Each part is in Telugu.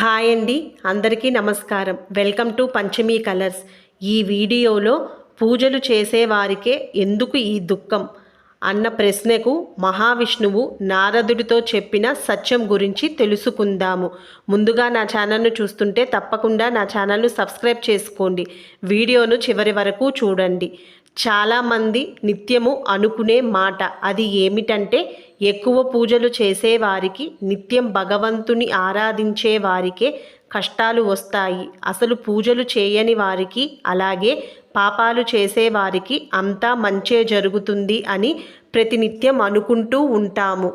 హాయ్ అండి. అందరికీ నమస్కారం. Welcome to Panchami colours. ఈ వీడియోలో పూజలు చేసేవారికే ఎందుకు ఈ దుఃఖం? అన్న ప్రశ్నకు మహావిష్ణువు నారదుడితో చెప్పిన సత్యం గురించి తెలుసుకుందాము. ముందుగా నా ఛానల్ను చూస్తుంటే తప్పకుండా నా ఛానల్ను సబ్స్క్రైబ్ చేసుకోండి. వీడియోను చివరి వరకు చూడండి. చాలామంది నిత్యము అనుకునే మాట. అది ఏమిటంటే ఎక్కువ పూజలు చేసేవారికి నిత్యం భగవంతుని ఆరాధించే వారికే కష్టాలు వస్తాయి. అసలు పూజలు చేయని వారికి అలాగే పాపాలు చేసేవారికి అంతా మంచే జరుగుతుంది అని ప్రతినిత్యం అనుకుంటూ ఉంటాము.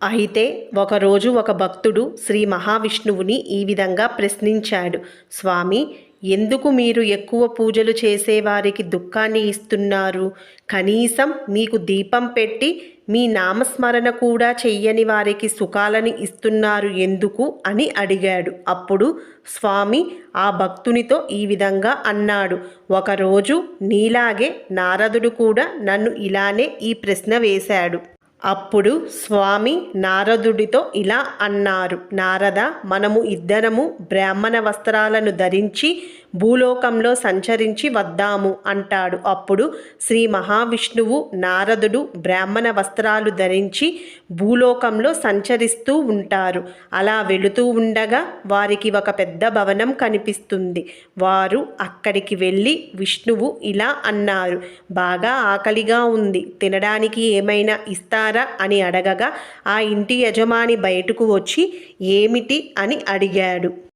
అయితే ఒకరోజు ఒక భక్తుడు శ్రీ మహావిష్ణువుని ఈ విధంగా ప్రశ్నించాడు. స్వామి ఎందుకు మీరు ఎక్కువ పూజలు చేసేవారికి దుఃఖాన్ని ఇస్తున్నారు? కనీసం మీకు దీపం పెట్టి మీ నామస్మరణ కూడా చెయ్యని వారికి సుఖాలని ఇస్తున్నారు ఎందుకు? అని అడిగాడు. అప్పుడు స్వామి ఆ భక్తునితో ఈ విధంగా అన్నాడు. ఒకరోజు నీలాగే నారదుడు కూడా నన్ను ఇలానే ఈ ప్రశ్న వేశాడు. అప్పుడు స్వామి నారదుడితో ఇలా అన్నారు నారద మనము ఇద్దరము బ్రాహ్మణ వస్త్రాలను ధరించి భూలోకంలో సంచరించి వద్దాము అంటాడు. అప్పుడు శ్రీ మహావిష్ణువు నారదుడు బ్రాహ్మణ వస్త్రాలు ధరించి భూలోకంలో సంచరిస్తూ ఉంటారు. అలా వెళుతూ ఉండగా వారికి ఒక పెద్ద భవనం కనిపిస్తుంది. వారు అక్కడికి వెళ్ళి విష్ణువు ఇలా అన్నారు బాగా ఆకలిగా ఉంది. తినడానికి ఏమైనా ఇస్తారు? అని అడగగా ఆ ఇంటి యజమాని బయటకు వచ్చి ఏమిటి అని అడిగాడు.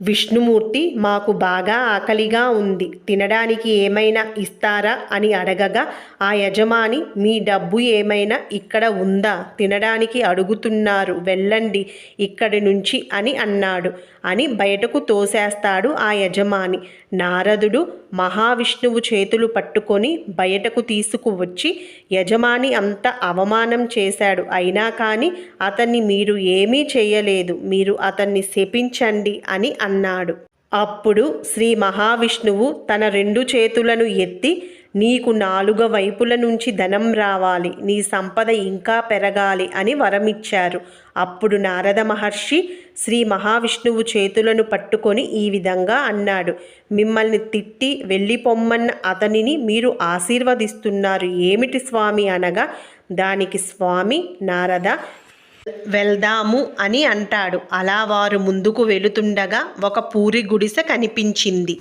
విష్ణుమూర్తి మాకు బాగా ఆకలిగా ఉంది. తినడానికి ఏమైనా ఇస్తారా అని అడగగా ఆ యజమాని మీ డబ్బు ఏమైనా ఇక్కడ ఉందా? తినడానికి అడుగుతున్నారు. వెళ్ళండి ఇక్కడి నుంచి అని అన్నాడు. అని బయటకు తోసేస్తాడు ఆ యజమాని. నారదుడు మహావిష్ణువు చేతులు పట్టుకొని బయటకు తీసుకువచ్చి యజమాని అంత అవమానం చేశాడు. అయినా కానీ అతన్ని మీరు ఏమీ చేయలేదు. మీరు అతన్ని శపించండి అని అన్నాడు. అప్పుడు శ్రీ మహావిష్ణువు తన రెండు చేతులను ఎత్తి నీకు నాలుగ వైపుల నుంచి ధనం రావాలి నీ సంపద ఇంకా పెరగాలి అని వరమిచ్చారు. అప్పుడు నారద మహర్షి శ్రీ మహావిష్ణువు చేతులను పట్టుకొని ఈ విధంగా అన్నాడు. మిమ్మల్ని తిట్టి వెళ్ళిపొమ్మన్న అతనిని మీరు ఆశీర్వదిస్తున్నారు. ఏమిటి స్వామి అనగా దానికి స్వామి నారద వెళ్దాము అని అంటాడు. అలా వారు ముందుకు వెళుతుండగా ఒక పూరి గుడిసె కనిపించింది.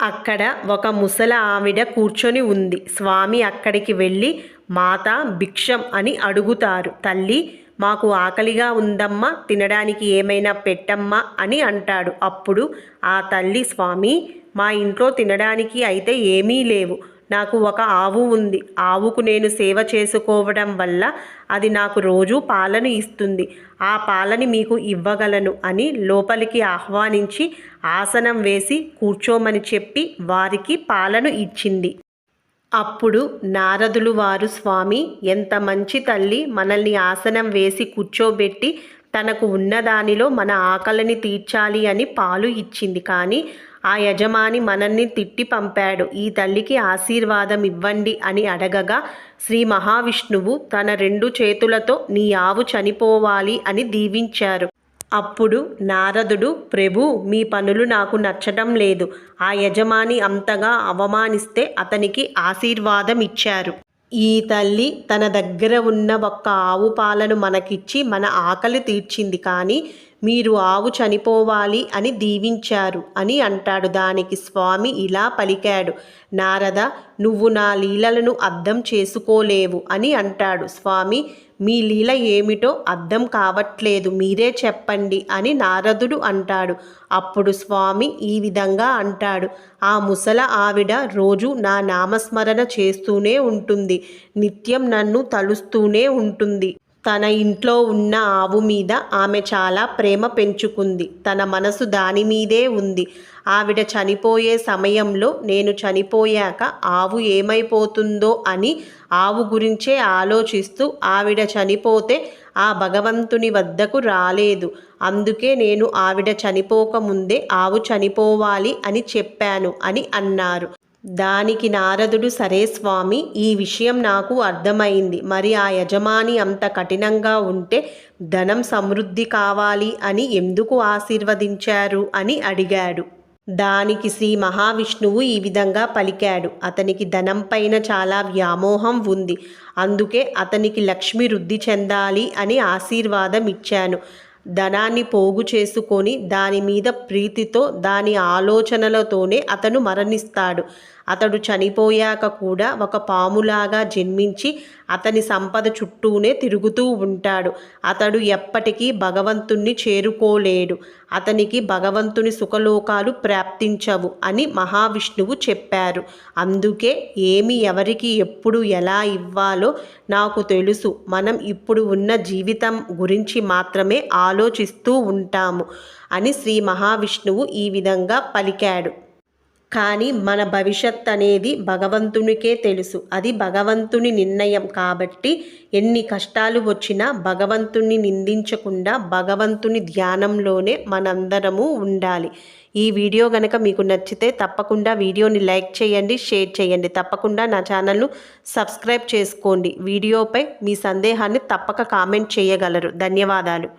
అక్కడ ఒక ముసల ఆవిడ కూర్చొని ఉంది. స్వామి అక్కడికి వెళ్ళి మాత భిక్షం అని అడుగుతారు. తల్లి మాకు ఆకలిగా ఉందమ్మా తినడానికి ఏమైనా పెట్టమ్మా అని అంటాడు. అప్పుడు ఆ తల్లి స్వామి మా ఇంట్లో తినడానికి అయితే ఏమీ లేవు. నాకు ఒక ఆవు ఉంది. ఆవుకు నేను సేవ చేసుకోవడం వల్ల అది నాకు రోజు పాలను ఇస్తుంది. ఆ పాలని మీకు ఇవ్వగలను అని లోపలికి ఆహ్వానించి ఆసనం వేసి కూర్చోమని చెప్పి వారికి పాలను ఇచ్చింది. అప్పుడు నారదులు వారు స్వామి ఎంత మంచి తల్లి మనల్ని ఆసనం వేసి కూర్చోబెట్టి తనకు ఉన్నదానిలో మన ఆకలిని తీర్చాలి అని పాలు ఇచ్చింది. కానీ ఆ యజమాని మనల్ని తిట్టి పంపాడు. ఈ తల్లికి ఆశీర్వాదం ఇవ్వండి అని అడగగా శ్రీ మహావిష్ణువు తన రెండు చేతులతో నీ ఆవు చనిపోవాలి అని దీవించారు. అప్పుడు నారదుడు ప్రభు మీ పనులు నాకు నచ్చటం లేదు ఆ యజమాని అంతగా అవమానిస్తే అతనికి ఆశీర్వాదం ఇచ్చారు. ఈ తల్లి తన దగ్గర ఉన్న ఒక్క ఆవు పాలను మనకిచ్చి మన ఆకలి తీర్చింది. కానీ మీరు ఆవు చనిపోవాలి అని దీవించారు అని అంటాడు. దానికి స్వామి ఇలా పలికాడు. నారద నువ్వు నా లీలలను అర్థం చేసుకోలేవు అని అంటాడు. స్వామి మీ లీల ఏమిటో అర్థం కావట్లేదు మీరే చెప్పండి అని నారదుడు అంటాడు. అప్పుడు స్వామి ఈ విధంగా అంటాడు. ఆ ముసల ఆవిడ రోజు నా నామస్మరణ చేస్తూనే ఉంటుంది. నిత్యం నన్ను తలుస్తూనే ఉంటుంది. తన ఇంట్లో ఉన్న ఆవు మీద ఆమె చాలా ప్రేమ పెంచుకుంది. తన మనసు దాని మీదే ఉంది. ఆవిడ చనిపోయే సమయంలో నేను చనిపోయాక ఆవు ఏమైపోతుందో అని ఆవు గురించే ఆలోచిస్తూ ఆవిడ చనిపోతే ఆ భగవంతుని వద్దకు రాలేదు. అందుకే నేను ఆవిడ చనిపోకముందే ఆవు చనిపోవాలి అని చెప్పాను అని అన్నారు. దానికి నారదుడు సరే స్వామి ఈ విషయం నాకు అర్థమైంది. మరి ఆ యజమాని అంత కఠినంగా ఉంటే ధనం సమృద్ధి కావాలి అని ఎందుకు ఆశీర్వదించారు అని అడిగాడు. దానికి శ్రీ మహావిష్ణువు ఈ విధంగా పలికాడు. అతనికి ధనం పైన చాలా వ్యామోహం ఉంది. అందుకే అతనికి లక్ష్మి వృద్ధి చెందాలి అని ఆశీర్వాదం ఇచ్చాను. ధనాన్ని పోగు చేసుకొని దాని మీద ప్రీతితో దాని ఆలోచనలతోనే అతను మరణిస్తాడు. అతడు చనిపోయాక కూడా ఒక పాములాగా జన్మించి అతని సంపద చుట్టూనే తిరుగుతూ ఉంటాడు. అతడు ఎప్పటికీ భగవంతుణ్ణి చేరుకోలేడు. అతనికి భగవంతుని సుఖలోకాలు ప్రాప్తించవు అని మహావిష్ణువు చెప్పారు. అందుకే ఏమి ఎవరికి ఎప్పుడు ఎలా ఇవ్వాలో నాకు తెలుసు. మనం ఇప్పుడు ఉన్న జీవితం గురించి మాత్రమే ఆలోచిస్తూ ఉంటాము అని శ్రీ మహావిష్ణువు ఈ విధంగా పలికాడు. కానీ మన భవిష్యత్ అనేది భగవంతునికే తెలుసు. అది భగవంతుని నిర్ణయం కాబట్టి ఎన్ని కష్టాలు వచ్చినా భగవంతుని నిందించకుండా భగవంతుని ధ్యానంలోనే మనందరము ఉండాలి. ఈ వీడియో కనుక మీకు నచ్చితే తప్పకుండా వీడియోని లైక్ చేయండి షేర్ చేయండి. తప్పకుండా నా ఛానల్ను సబ్స్క్రైబ్ చేసుకోండి. వీడియోపై మీ సందేహాన్ని తప్పక కామెంట్ చేయగలరు. ధన్యవాదాలు.